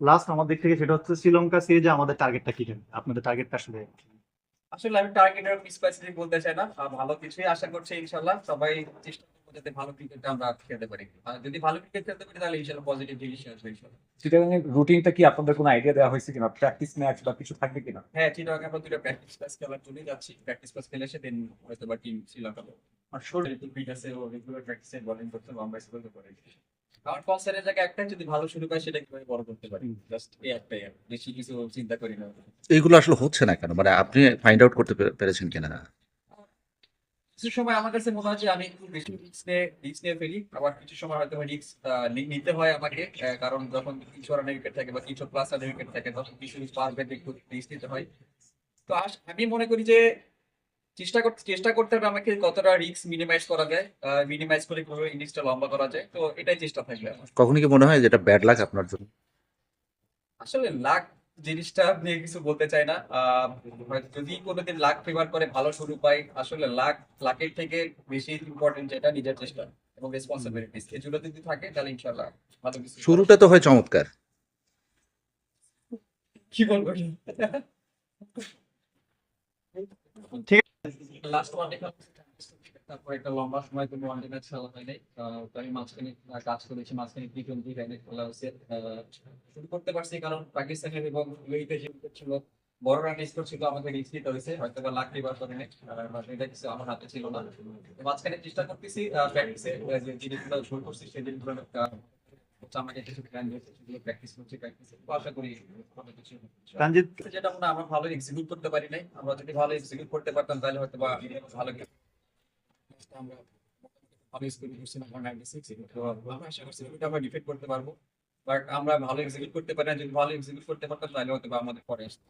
Last আমার দিক থেকে সেটা হচ্ছে শ্রীলঙ্কা সিরিজে আমাদের টার্গেটটা কি আপনাদের টার্গেটটা আসলে? আসলে আমি টার্গেটের স্পেসিফিক বলতে চাই না। ভালো কিছুই আশা করছি ইনশাল্লাহ সবাই চেষ্টা করব যাতে ভালো ক্রিকেট আমরা খেলতে পারি। আর যদি ভালো ক্রিকেট খেলতে পারি তাহলে ইনশাল্লাহ পজিটিভ জিনিস আসবে ইনশাল্লাহ চিটাগাং রুটিনটা কি আপনাদের কোনো আইডিয়া দেওয়া হয়েছে কিনা? প্র্যাকটিস ম্যাচ বা কিছু থাকবে কিনা? হ্যাঁ চিটাগাং আমরা দুটো প্র্যাকটিস ম্যাচ খেলার জন্যই যাচ্ছি। প্র্যাকটিস ম্যাচ খেলে এসে দেন হয়তো বা টিম শ্রীলঙ্কা আর শরীর একটু ফিট আছে ও রেগুলার প্র্যাকটিসে বোলিং করতে বা আমরা করতে পারি কারণ কনসার্নের জায়গায় একটা যদি ভালো শুরু পাই সেটা কীভাবে বড় করতে পারি? জাস্ট এই একটাই বেশি কিছু চিন্তা করি না। এইগুলো আসলে হচ্ছে না কেন? মানে আপনি ফাইন্ড আউট করতে পেরেছেন কিনা? কিছু সময় আমার কাছে মনে হয় যে আমি একটু বেশি রিস্ক নিয়ে রিস্ক নিয়ে ফেলি। আবার কিছু সময় হয়তো রিস্ক নিতে হয় আমাকে কারণ যখন কিছু রানের উইকেট থাকে বা কিছু প্লাস রানের উইকেট থাকে তখন কিছু পারবে একটু রিস্ক নিতে হয়। তো আমি মনে করি যে চেষ্টা করতে চেষ্টা করতে হবে আমাকে কতটা রিস্ক মিনিমাইজ করা যায় মিনিমাইজ করে কীভাবে ইনিংসটা লম্বা করা যায়। তো এটাই চেষ্টা থাকবে আমার। কখনই কি মনে হয় যেটা ব্যাড লাক আপনার জন্য? আসলে লাক জিনিসটা নিয়ে কিছু বলতে চাই না। যদি কোনোদিন লাক ফেভার করে ভালো শুরু পাই আসলে লাক লাকের থেকে বেশি ইম্পর্টেন্ট যেটা নিজের চেষ্টা এবং রেসপন্সিবিলিটিস এগুলো যদি থাকে তাহলে ইনশাল্লাহ ভালো কিছু শুরুটা তো হয় চমৎকার। কি বলব? ঠিক লাস্ট ওয়ান একটা লম্বা সময় কোনো ওয়ান ম্যাচ খেলা হয় নাই আমি মাঝখানে কাজ করেছি, মাঝখানে টি টোয়েন্টি ফাইনাল খেলা হয়েছে। শুরু করতে পারছি, কারণ পাকিস্তানের এবং ইউএইতে যে ছিল, বড় রান স্কোর ছিল আমাকে রিস্ক নিতে হয়েছে, হয়তো বা লাখ রিভার করে নেই এটা কিছু আমার হাতে ছিল না। মাঝখানে চেষ্টা করতেছি প্র্যাকটিসে যে জিনিসগুলো শুরু করছি সেই হচ্ছে আমাকে কিছু প্ল্যান দিয়েছে সেগুলো প্র্যাকটিস করছি প্র্যাকটিস আশা করি ভালো কিছু হবে। যেটা আমরা ভালো এক্সিকিউট করতে পারি নাই আমরা যদি ভালো এক্সিকিউট করতে পারতাম তাহলে হয়তো বা ভালো আমরা ভালো এক্সিকিউট করছি না নাইনটি সিক্স তো আশা করছি ওইটা আমরা ডিফেক্ট করতে পারব। বাট আমরা ভালো এক্সিকিউট করতে পারি না যদি ভালো এক্সিকিউট করতে পারতাম তাহলে হয়তো বা আমাদের পরে আসতো।